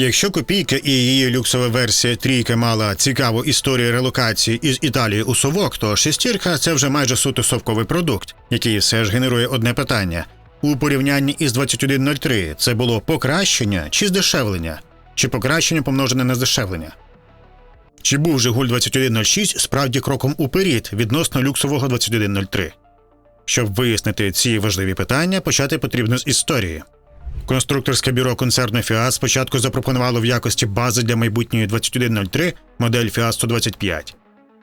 Якщо копійка і її люксова версія трійка мала цікаву історію релокації із Італії у совок, то шестірка це вже майже суто совковий продукт, який все ж генерує одне питання. У порівнянні із 2103 це було покращення чи здешевлення, чи покращення помножене на здешевлення. Чи був Жигуль 2106 справді кроком уперед відносно люксового 2103? Щоб вияснити ці важливі питання, почати потрібно з історії. Конструкторське бюро концерну Фіат спочатку запропонувало в якості бази для майбутньої 2103 модель Fiat 125.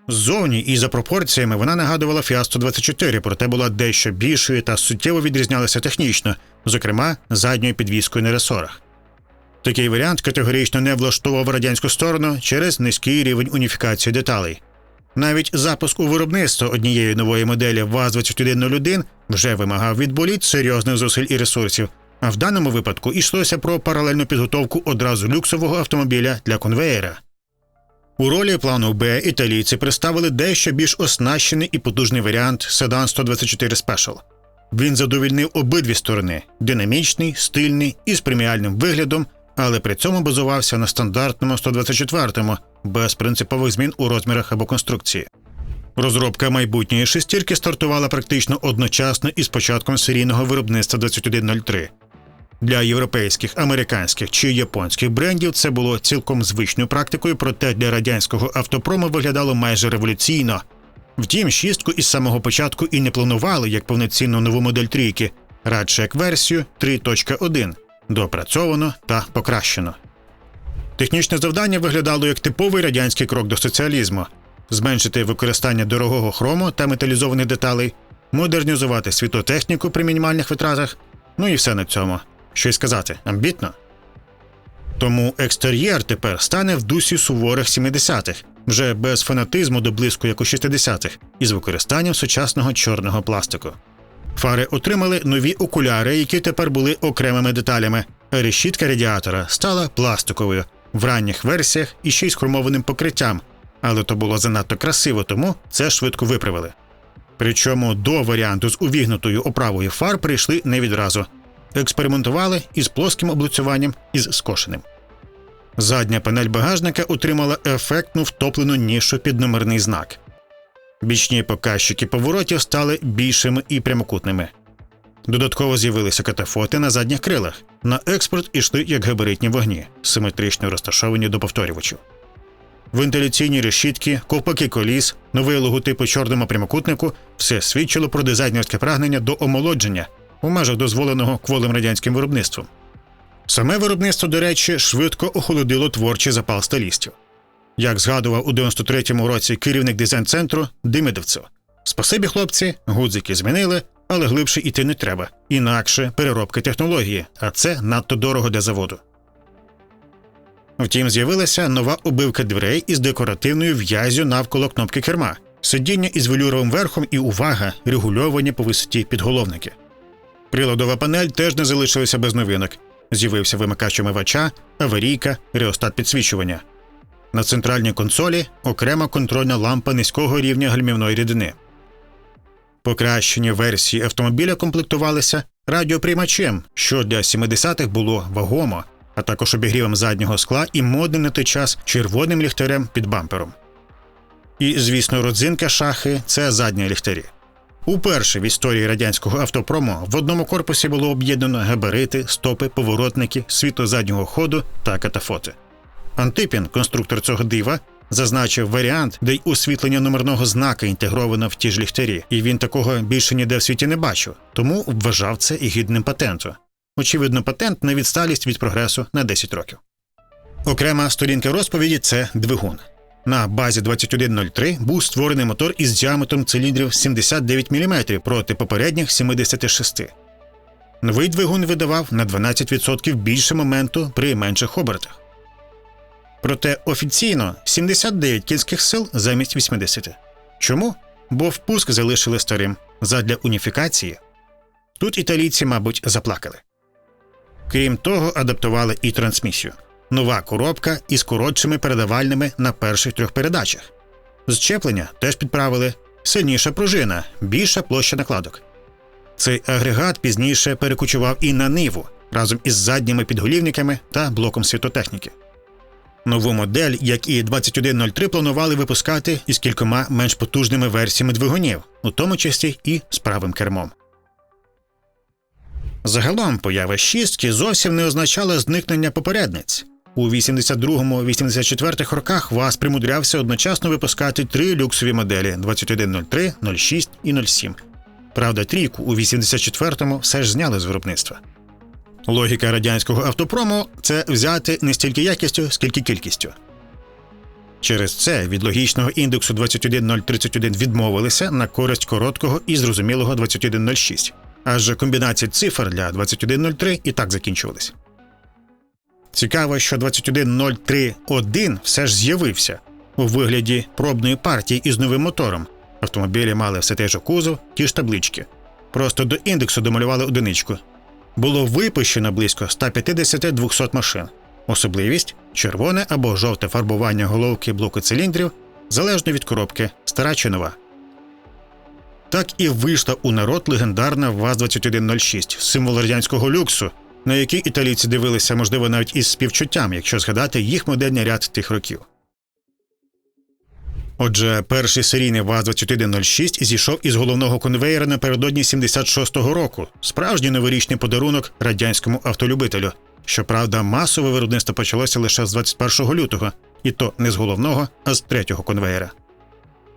Ззовні і за пропорціями вона нагадувала Fiat 124, проте була дещо більшою та суттєво відрізнялася технічно, зокрема задньою підвіскою на ресорах. Такий варіант категорично не влаштовував радянську сторону через низький рівень уніфікації деталей. Навіть запуск у виробництво однієї нової моделі ВАЗ-2101 вже вимагав від боліт серйозних зусиль і ресурсів, в даному випадку йшлося про паралельну підготовку одразу люксового автомобіля для конвеєра. У ролі плану Б італійці представили дещо більш оснащений і потужний варіант Sedan 124 Special. Він задовільнив обидві сторони динамічний, стильний і з преміальним виглядом, але при цьому базувався на стандартному 124-му, без принципових змін у розмірах або конструкції. Розробка майбутньої шестірки стартувала практично одночасно із початком серійного виробництва 2103. Для європейських, американських чи японських брендів це було цілком звичною практикою, проте для радянського автопрому виглядало майже революційно. Втім, шістку із самого початку і не планували як повноцінну нову модель трійки, радше як версію 3.1, доопрацьовано та покращено. Технічне завдання виглядало як типовий радянський крок до соціалізму: зменшити використання дорогого хрому та металізованих деталей, модернізувати світлотехніку при мінімальних витратах, ну і все на цьому. Що й сказати, амбітно. Тому екстер'єр тепер стане в дусі суворих 70-х, вже без фанатизму до близько як у 60-х, із використанням сучасного чорного пластику. Фари отримали нові окуляри, які тепер були окремими деталями. Решітка радіатора стала пластиковою в ранніх версіях і ще й з хромованим покриттям, але то було занадто красиво, тому це швидко виправили. Причому до варіанту з увігнутою оправою фар прийшли не відразу. Експериментували із плоским облицюванням із скошеним. Задня панель багажника отримала ефектну втоплену нішу під номерний знак. Бічні показчики поворотів стали більшими і прямокутними. Додатково з'явилися катафоти на задніх крилах. На експорт ішли як габаритні вогні, симетрично розташовані до повторювачів. Вентиляційні решітки, ковпаки коліс, новий логотип у чорному прямокутнику все свідчило про дизайнерське прагнення до омолодження у межах дозволеного кволим радянським виробництвом. Саме виробництво, до речі, швидко охолодило творчий запал стилістів. Як згадував у 93-му році керівник дизайн-центру Димидовцев. Спасибі, хлопці, гудзики змінили, але глибше йти не треба. Інакше переробка технології, а це надто дорого для заводу. Втім, з'явилася нова обивка дверей із декоративною в'язю навколо кнопки керма, сидіння із велюровим верхом і увага, регульовані по висоті підголовники. Приладова панель теж не залишилася без новинок. З'явився вимикач омивача, аварійка, реостат підсвічування. На центральній консолі окрема контрольна лампа низького рівня гальмівної рідини. Покращені версії автомобіля комплектувалися радіоприймачем, що для 70-х було вагомо, а також обігрівом заднього скла і модним на той час червоним ліхтарем під бампером. І, звісно, родзинка шахи це задні ліхтарі. Уперше в історії радянського автопрому в одному корпусі було об'єднано габарити, стопи, поворотники, світло заднього ходу та катафоти. Антипін, конструктор цього дива, зазначив варіант, де й освітлення номерного знака інтегровано в ті ж ліхтарі, і він такого більше ніде в світі не бачив, тому вважав це і гідним патенту. Очевидно, патент на відсталість від прогресу на 10 років. Окрема сторінка розповіді це двигун. На базі 2103 був створений мотор із діаметром циліндрів 79 мм проти попередніх 76. Новий двигун видавав на 12% більше моменту при менших обертах. Проте офіційно 79 кінських сил замість 80. Чому? Бо впуск залишили старим задля уніфікації. Тут італійці, мабуть, заплакали. Крім того, адаптували і трансмісію. Нова коробка із коротшими передавальними на перших трьох передачах. Зчеплення теж підправили, сильніша пружина, більша площа накладок. Цей агрегат пізніше перекочував і на ниву, разом із задніми підголівниками та блоком світотехніки. Нову модель, як і 2103, планували випускати із кількома менш потужними версіями двигунів, у тому числі і з правим кермом. Загалом поява шістки зовсім не означала зникнення попередниць. У 82-84 роках ВАЗ примудрявся одночасно випускати три люксові моделі 2103, 06 і 07. Правда, трійку у 84-му все ж зняли з виробництва. Логіка радянського автопрому це взяти не стільки якістю, скільки кількістю. Через це від логічного індексу 21031 відмовилися на користь короткого і зрозумілого 2106, адже комбінації цифр для 2103 і так закінчувались. Цікаво, що 21031 все ж з'явився у вигляді пробної партії із новим мотором. Автомобілі мали все той же кузов, ті ж таблички. Просто до індексу домалювали одиничку. Було випущено близько 150-200 машин. Особливість червоне або жовте фарбування головки блоку циліндрів залежно від коробки, стара чи нова. Так і вийшла у народ легендарна ВАЗ-2106, символ радянського люксу, на який італійці дивилися, можливо, навіть із співчуттям, якщо згадати їх модельний ряд тих років. Отже, перший серійний ВАЗ-2106 зійшов із головного конвеєра напередодні 76-го року, справжній новорічний подарунок радянському автолюбителю. Щоправда, масове виробництво почалося лише з 21 лютого, і то не з головного, а з третього конвеєра.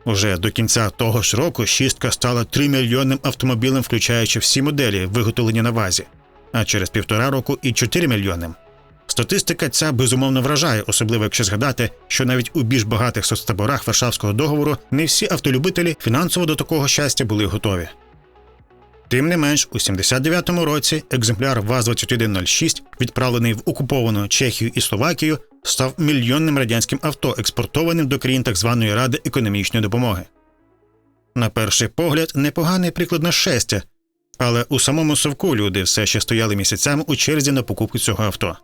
Уже до кінця того ж року шістка стала 3 мільйонним автомобілем, включаючи всі моделі, виготовлені на вазі, а через півтора року і 4 мільйонним. Статистика ця безумовно вражає, особливо якщо згадати, що навіть у більш багатих соцтаборах Варшавського договору не всі автолюбителі фінансово до такого щастя були готові. Тим не менш, у 79-му році екземпляр ВАЗ-2106, відправлений в окуповану Чехію і Словакію, став мільйонним радянським авто, експортованим до країн так званої Ради економічної допомоги. На перший погляд, непоганий приклад на щастя, але у самому совку люди все ще стояли місяцями у черзі на покупку цього авто.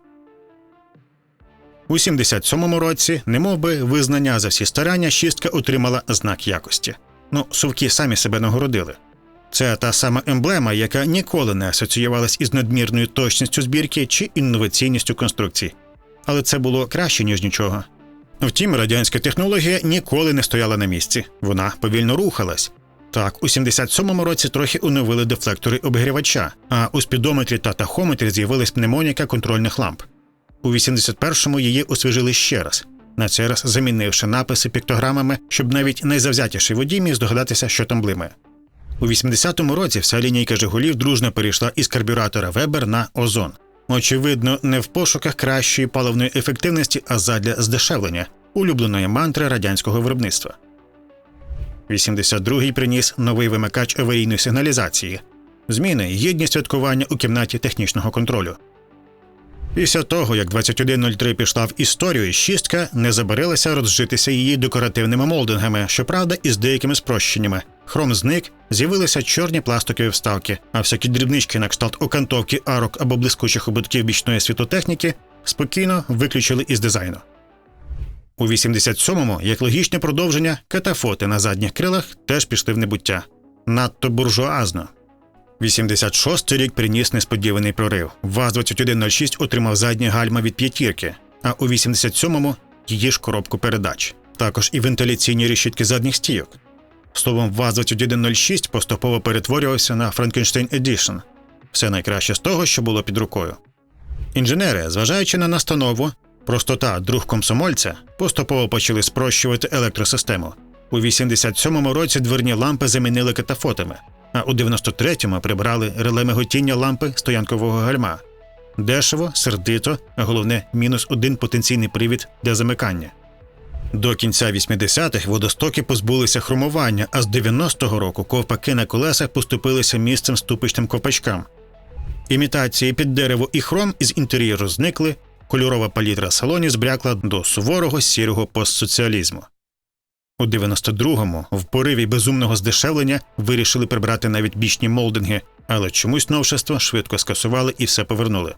У 77-му році, немовби визнання за всі старання, шістка отримала знак якості. Ну, совки самі себе нагородили. Це та сама емблема, яка ніколи не асоціювалась із надмірною точністю збірки чи інноваційністю конструкцій. Але це було краще, ніж нічого. Втім, радянська технологія ніколи не стояла на місці, вона повільно рухалась. Так, у 77-му році трохи оновили дефлектори обігрівача, а у спідометрі та тахометрі з'явилась пневмоніка контрольних ламп. У 81-му її освіжили ще раз, на цей раз замінивши написи піктограмами, щоб навіть найзавзятіший водій міг здогадатися, що там блимає. У 80-му році вся лінійка Жигулів дружно перейшла із карбюратора Weber на озон. Очевидно, не в пошуках кращої паливної ефективності, а задля здешевлення улюбленої мантри радянського виробництва. 82-й приніс новий вимикач аварійної сигналізації. Зміни гідні святкування у кімнаті технічного контролю. Після того, як 2103 пішла в історію, шістка не забарилася розжитися її декоративними молдингами, щоправда, із деякими спрощеннями. Хром зник, з'явилися чорні пластикові вставки, а всякі дрібнички на кшталт окантовки арок або блискучих ободків бічної світотехніки спокійно виключили із дизайну. У 87-му, як логічне продовження, катафоти на задніх крилах теж пішли в небуття. Надто буржуазно. 86-й рік приніс несподіваний прорив. ВАЗ-2106 отримав задні гальма від п'ятірки, а у 87-му її ж коробку передач. Також і вентиляційні решітки задніх стійок. Словом, ВАЗ-2106 поступово перетворювався на Frankenstein Edition. Все найкраще з того, що було під рукою. Інженери, зважаючи на настанову, простота друг комсомольця, поступово почали спрощувати електросистему. У 87-му році дверні лампи замінили катафотами, а у 93-му прибрали реле миготіння лампи стоянкового гальма. Дешево, сердито, а головне, мінус один потенційний привід для замикання. До кінця 80-х водостоки позбулися хромування, а з 90-го року ковпаки на колесах поступилися місцем ступичним ковпачкам. Імітації під дерево і хром із інтер'єру зникли, кольорова палітра салоні збрякла до суворого сірого постсоціалізму. У 92-му в пориві безумного здешевлення вирішили прибрати навіть бічні молдинги, але чомусь новшество швидко скасували і все повернули.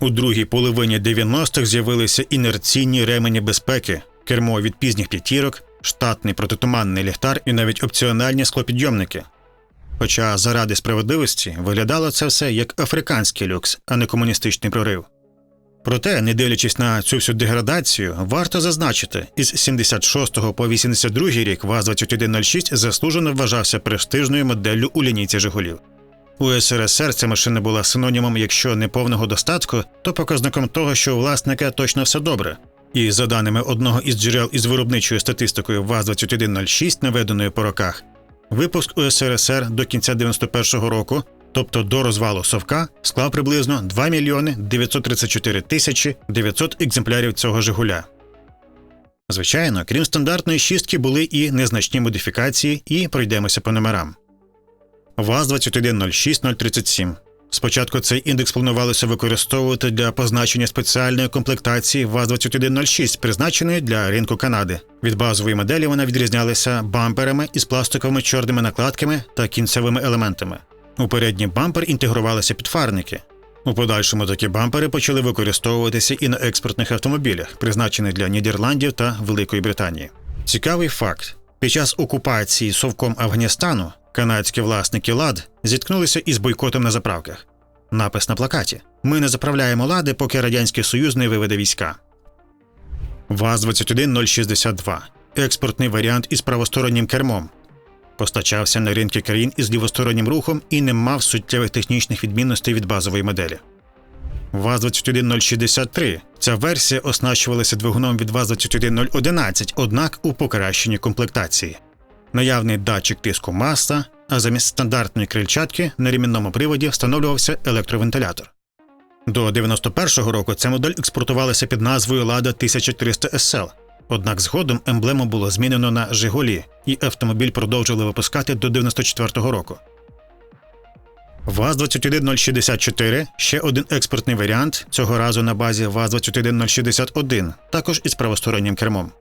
У другій половині 90-х з'явилися інерційні ремені безпеки, кермо від пізніх п'ятірок, штатний протитуманний ліхтар і навіть опціональні склопідйомники. Хоча заради справедливості виглядало це все як африканський люкс, а не комуністичний прорив. Проте, не дивлячись на цю всю деградацію, варто зазначити, із 76 по 82 рік ВАЗ-2106 заслужено вважався престижною моделлю у лінійці Жигулів. У СРСР ця машина була синонімом, якщо не повного достатку, то показником того, що у власника точно все добре. І за даними одного із джерел із виробничою статистикою ВАЗ-2106, наведеною по роках, випуск у СРСР до кінця 91-го року, тобто до розвалу Совка, склав приблизно 2 мільйони 934 тисячі 900 екземплярів цього Жигуля. Звичайно, крім стандартної шістки, були і незначні модифікації, і пройдемося по номерам. ВАЗ-2106037. Спочатку цей індекс планувалося використовувати для позначення спеціальної комплектації ВАЗ-2106, призначеної для ринку Канади. Від базової моделі вона відрізнялася бамперами із пластиковими чорними накладками та кінцевими елементами. У передній бампер інтегрувалися підфарники. У подальшому такі бампери почали використовуватися і на експортних автомобілях, призначених для Нідерландів та Великої Британії. Цікавий факт: під час окупації совком Афганістану канадські власники лад зіткнулися із бойкотом на заправках. Напис на плакаті: Ми не заправляємо лади, поки Радянський Союз не виведе війська. ВАЗ-21062 експортний варіант із правостороннім кермом. Постачався на ринки країн із лівостороннім рухом і не мав суттєвих технічних відмінностей від базової моделі. ВАЗ-21063. Ця версія оснащувалася двигуном від ВАЗ-21011, однак у покращеній комплектації. Наявний датчик тиску масла, а замість стандартної крильчатки на ремінному приводі встановлювався електровентилятор. До 91-го року ця модель експортувалася під назвою Lada 1300 SL, однак згодом емблему було змінено на Жигулі, і автомобіль продовжили випускати до 94-го року. ВАЗ-21064 ще один експортний варіант, цього разу на базі ВАЗ-21061, також із правостороннім кермом.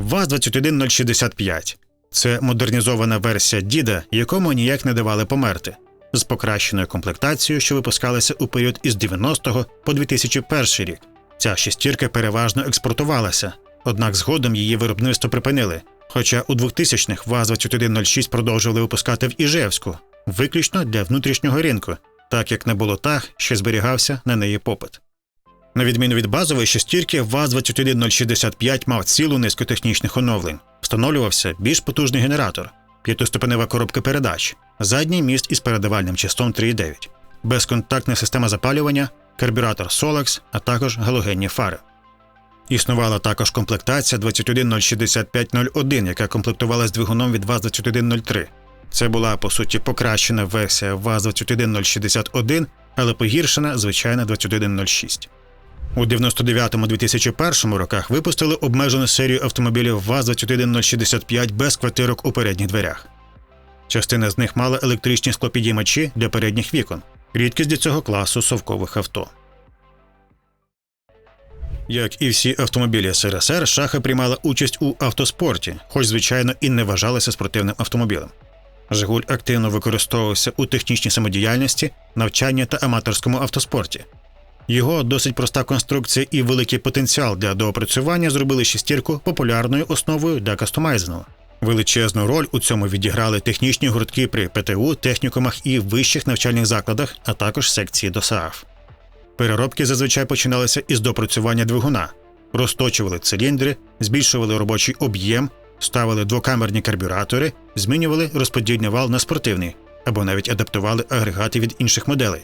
ВАЗ-21065 це модернізована версія Діда, якому ніяк не давали померти, з покращеною комплектацією, що випускалася у період із 90 по 2001 рік. Ця шестірка переважно експортувалася, однак згодом її виробництво припинили. Хоча у 2000-х ВАЗ-2106 продовжували випускати в Іжевську, виключно для внутрішнього ринку, так як не було таг, що зберігався на неї попит. На відміну від базової шестірки, ВАЗ-21065 мав цілу низку технічних оновлень. Встановлювався більш потужний генератор, п'ятиступенева коробка передач, задній міст із передавальним чистом 3,9, безконтактна система запалювання, карбюратор Solex, а також галогенні фари. Існувала також комплектація 2106501, яка комплектувалась двигуном від ВАЗ-21003. Це була по суті покращена версія ВАЗ-21061, але погіршена звичайна 2106. У 99-2001 роках випустили обмежену серію автомобілів ВАЗ-21065 без квартирок у передніх дверях. Частина з них мала електричні склопідіймачі для передніх вікон, рідкість для цього класу совкових авто. Як і всі автомобілі СРСР, шаха приймала участь у автоспорті, хоч, звичайно, і не вважалася спортивним автомобілем. Жигуль активно використовувався у технічній самодіяльності, навчанні та аматорському автоспорті. Його досить проста конструкція і великий потенціал для доопрацювання зробили шестірку популярною основою для кастомайзингу. Величезну роль у цьому відіграли технічні гуртки при ПТУ, технікумах і вищих навчальних закладах, а також секції ДОСААФ. Переробки зазвичай починалися із допрацювання двигуна, розточували циліндри, збільшували робочий об'єм, ставили двокамерні карбюратори, змінювали розподільний вал на спортивний або навіть адаптували агрегати від інших моделей.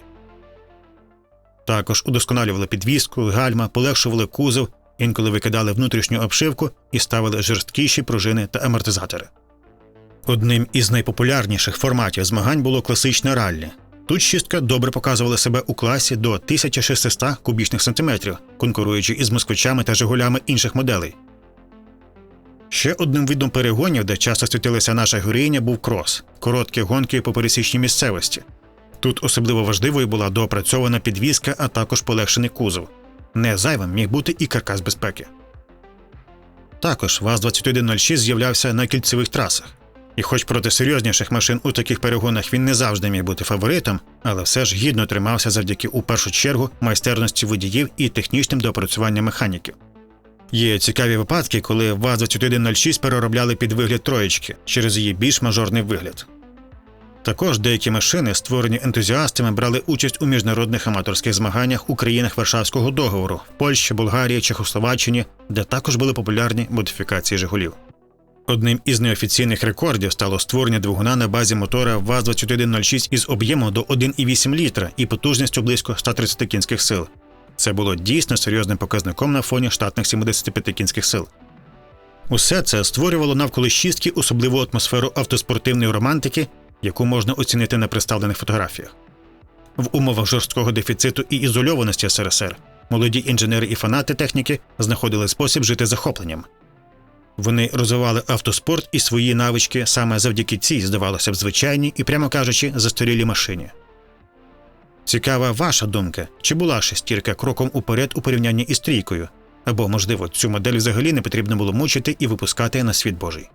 Також удосконалювали підвіску, гальма, полегшували кузов, інколи викидали внутрішню обшивку і ставили жорсткіші пружини та амортизатори. Одним із найпопулярніших форматів змагань було класичне раллі. Тут шістка добре показувала себе у класі до 1600 кубічних сантиметрів, конкуруючи із москвичами та жигулями інших моделей. Ще одним видом перегонів, де часто світилася наша героїня, був крос короткі гонки по пересічній місцевості. Тут особливо важливою була доопрацьована підвізка, а також полегшений кузов. Не зайвим міг бути і каркас безпеки. Також ВАЗ-2106 з'являвся на кільцевих трасах. І хоч проти серйозніших машин у таких перегонах він не завжди міг бути фаворитом, але все ж гідно тримався завдяки у першу чергу майстерності водіїв і технічним доопрацюванням механіків. Є цікаві випадки, коли ВАЗ-2106 переробляли під вигляд троєчки через її більш мажорний вигляд. Також деякі машини, створені ентузіастами, брали участь у міжнародних аматорських змаганнях у країнах Варшавського договору в Польщі, Болгарії, Чехословаччині, де також були популярні модифікації Жигулів. Одним із неофіційних рекордів стало створення двигуна на базі мотора ВАЗ-2106 із об'ємом до 1,8 літра і потужністю близько 130 кінських сил. Це було дійсно серйозним показником на фоні штатних 75 кінських сил. Усе це створювало навколо шістки особливу атмосферу автоспортивної романтики, яку можна оцінити на представлених фотографіях. В умовах жорсткого дефіциту і ізольованості СРСР молоді інженери і фанати техніки знаходили спосіб жити захопленням. Вони розвивали автоспорт і свої навички саме завдяки цій, здавалося б, звичайній і, прямо кажучи, застарілій машині. Цікава ваша думка, чи була шестірка кроком уперед у порівнянні із трійкою? Або, можливо, цю модель взагалі не потрібно було мучити і випускати на світ Божий.